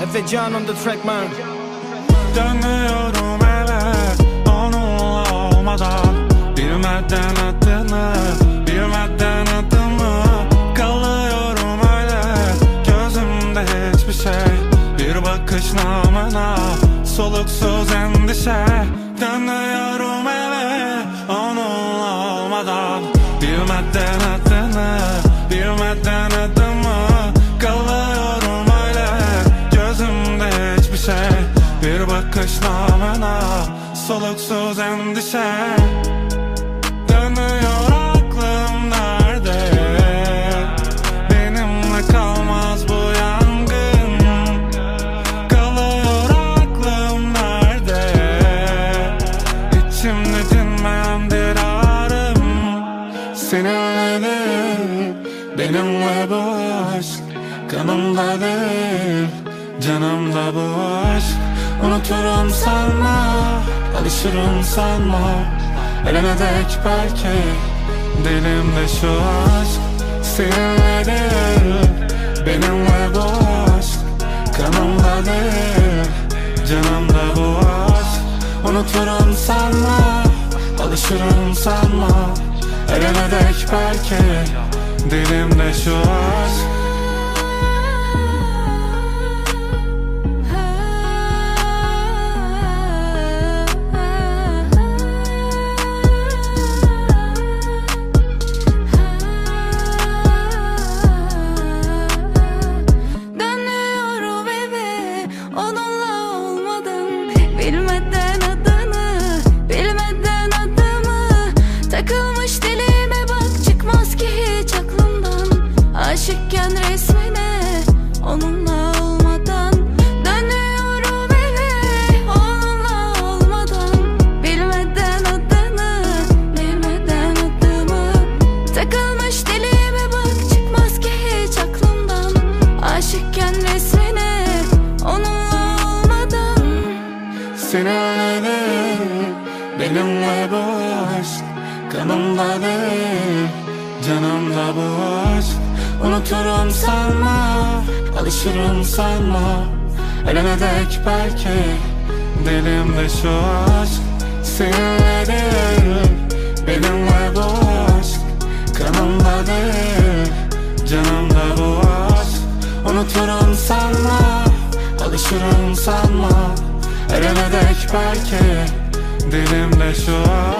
ve Can on the track man. Dönüyorum eve onunla olmadan. Bilmeden adını, bilmeden adımı Kalıyorum öyle gözümde hiçbir şey. Bir bakış namına soluksuz endişe. Dönüyorum eve onunla olmadan. Bilmeden adını, bilmeden adımı bakış namına soluksuz endişe. Dönüyor aklım nerede Benimle kalmaz bu yangın. Kalıyor aklım nerede İçimde dinmeyen bir ağrım. Seninledir benimle bu aşk Kanımdadır. Canımda bu aşk Unuturum sanma alışırım sanma. Ölene dek belki dilimde şu aşk. Seninledir benimle bu aşk. Kanımdadır canımda bu aşk. Unuturum sanma alışırım sanma. Ölene dek belki dilimde şu aşk Aşıkken resmine onunla olmadan Dönüyorum eve. Onunla olmadan Bilmeden adını, bilmeden adımı. Takılmış dilime bak çıkmaz ki hiç aklımdan. Aşıkken resmine onunla olmadan. Seninledir benimle bu aşk Kanımdadır canımda bu aşk Unuturum sanma alışırım sanma. Ölene dek belki dilimde şu aşk. Seninledir benimle bu aşk. Kanımdadır canımda bu aşk. Unuturum sanma alışırım sanma. Ölene dek belki dilimde şu an